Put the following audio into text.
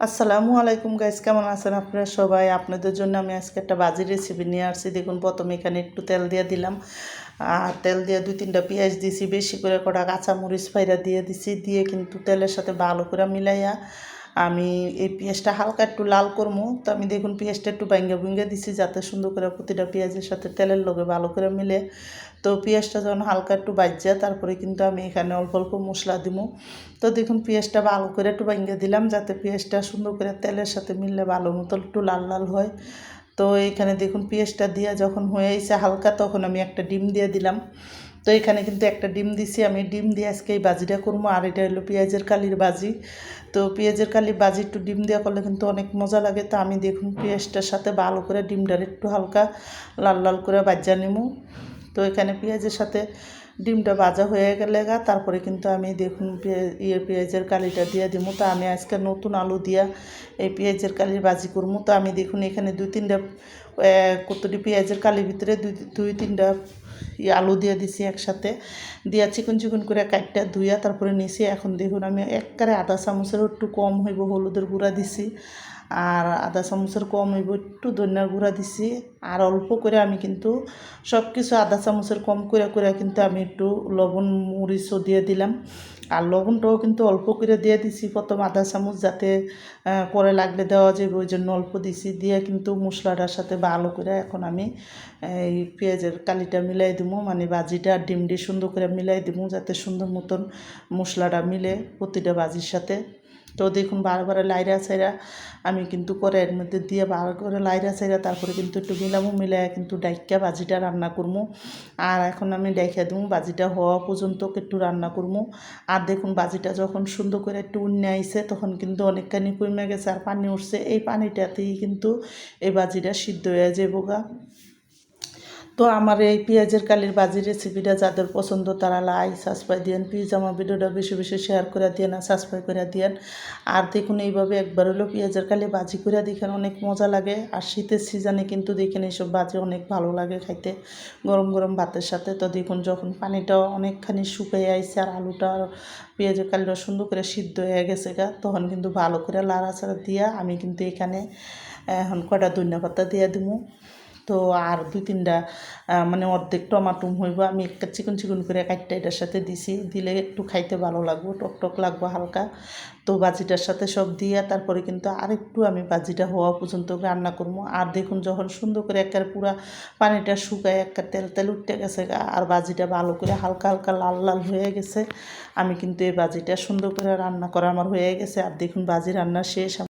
আসসালামু আলাইকুম গাইস কেমন আছেন আপনারা সবাই? আপনাদের জন্য আমি আজকে একটা বাজি রেসিপি নিয়ে আসছি। দেখুন, প্রথমে এখানে একটু তেল দিয়ে দিলাম। আর তেল দিয়ে দুই তিনটা পেঁয়াজ দিছি, বেশি করে কটা কাঁচামরিচ ফাইরা দিয়ে দিছি। দিয়ে কিন্তু তেলের সাথে ভালো করে মিলাইয়া আমি এই পেঁয়াজটা হালকা একটু লাল করব তো আমি দেখুন পেঁয়াজটা একটু ভাঙ্গা ভুঙ্গে দিছি যাতে সুন্দর করে প্রতিটা পেঁয়াজের সাথে তেলের লগে ভালো করে মিলে। তো পেঁয়াজটা যখন হালকা একটু বাজ্যা তারপরে কিন্তু আমি এখানে অল্প অল্প মশলা দিব তো দেখুন পেঁয়াজটা ভালো করে একটু ভাঙ্গে দিলাম যাতে পেঁয়াজটা সুন্দর করে তেলের সাথে মিললে ভালো মতো একটু লাল লাল হয়। তো এখানে দেখুন পেঁয়াজটা দিয়ে যখন হয়ে এসে হালকা, তখন আমি একটা ডিম দিয়ে দিলাম। তো এখানে কিন্তু একটা ডিম দিছি। আমি ডিম দিয়ে আজকে এই বাজিটা করব। আর এটা হলো পেঁয়াজের কালির বাজি তো পেঁয়াজের কালির বাজি একটু ডিম দেওয়া করলে কিন্তু অনেক মজা লাগে। তো আমি দেখুন পেঁয়াজটার সাথে ভালো করে ডিমটার একটু হালকা লাল লাল করে বাজা নিমু। তো এখানে পেঁয়াজের সাথে ডিমটা ভাজা হয়ে গেলে গা, তারপরে কিন্তু আমি দেখুন ইয়ে পেঁয়াজের কালিটা দিয়ে দিব তো আমি আজকে নতুন আলু দিয়া এই পেঁয়াজের কালির বাজি করব। তো আমি দেখুন এখানে দুই তিনটা কতটি পেঁয়াজের কালির ভিতরে দুই দুই তিনটা আলু দিয়ে দিছি একসাথে। দিয়া চিকন চিকন করে কাটটা ধুইয়া তারপরে নিছি। এখন দেখুন আমি একবারে আধা চামচের একটু কম হইব হলুদের গুঁড়া দিছি। আর আধা চামচের কম হইব একটু ধনিয়ার গুঁড়া দিছি। আর অল্প করে আমি কিন্তু সব কিছু আধা চামচের কম করে করে কিন্তু আমি একটু লবণ, মরিচও দিয়ে দিলাম। আর লবণটাও কিন্তু অল্প করে দিয়ে দিছি। প্রথম আধা চামচ যাতে পরে লাগলে দেওয়া যাবে, ওই জন্য অল্প দিছি। দিয়ে কিন্তু মশলাটার সাথে ভালো করে এখন আমি, এই পেঁয়াজের কালিটা মিলাই দিব মানে বাজিটা আর ডিমটি সুন্দর করে মিলাই দিব যাতে সুন্দর মতন মশলাটা মিলে প্রতিটা বাজির সাথে। তো দেখুন বারবার লাইরা ছাইরা আমি কিন্তু কড়াইয়ের মধ্যে দিয়ে বার করে লাইরা ছাইরা তারপরে কিন্তু একটু মিলামো মিলাই কিন্তু ডাইকা বাজিটা রান্না করব আর এখন আমি ডাইকা দেবো বাজিটা হওয়া পর্যন্ত একটু রান্না করব আর দেখুন, বাজিটা যখন সুন্দর করে একটু উন্নে আইসে তখন কিন্তু অনেকখানি কমে গেছে আর পানি উঠছে। এই পানিটাতেই কিন্তু এই বাজিটা সিদ্ধ হয়ে যাব গা তো আমার এই পেঁয়াজের কালির বাজি রেসিপিটা যাদের পছন্দ তারা লাই সাবস্ক্রাইব দিয়েন। প্লিজ আমার ভিডিওটা বেশি বেশি শেয়ার করে দিয়েন আর সাবস্ক্রাইব করে দিয়েন। আর দেখুন এইভাবে একবার হলো পেঁয়াজের কালি বাজি করে দেখেন অনেক মজা লাগে। আর শীতের সিজনে কিন্তু দেখেন এইসব বাজি অনেক ভালো লাগে খাইতে। গরম গরম ভাতের সাথে। তো দেখুন যখন পানিটা অনেকখানি শুকিয়ে আইছে আর আলুটা পেঁয়াজের কালিটা সুন্দর করে সিদ্ধ হয়ে গেছে গা, তখন কিন্তু ভালো করে লাড়াচাড়া দিয়া আমি কিন্তু এখানে এখন কটা ধনিয়া পাতা দিয়ে দিব তো আর দুই তিনটা মানে অর্ধেক টমাটুম হইব, আমি একটা চিকন চিকন করে কাটটা এটার সাথে দিছি, দিলে একটু খাইতে ভালো লাগবো, টক টক লাগবো হালকা। তো বাজিটার সাথে সব দিয়ে তারপরে কিন্তু আরেকটু আমি বাজিটা হওয়া পর্যন্ত রান্না করব। আর দেখুন যখন সুন্দর করে একের পুরা পানিটা শুকায় একটা তেল তেল উঠতে গেছে, আর বাজিটা ভালো করে হালকা হালকা লাল লাল হয়ে গেছে, আমি কিন্তু এই বাজিটা সুন্দর করে রান্না করা আমার হয়ে গেছে। আর দেখুন বাজি রান্না শেষ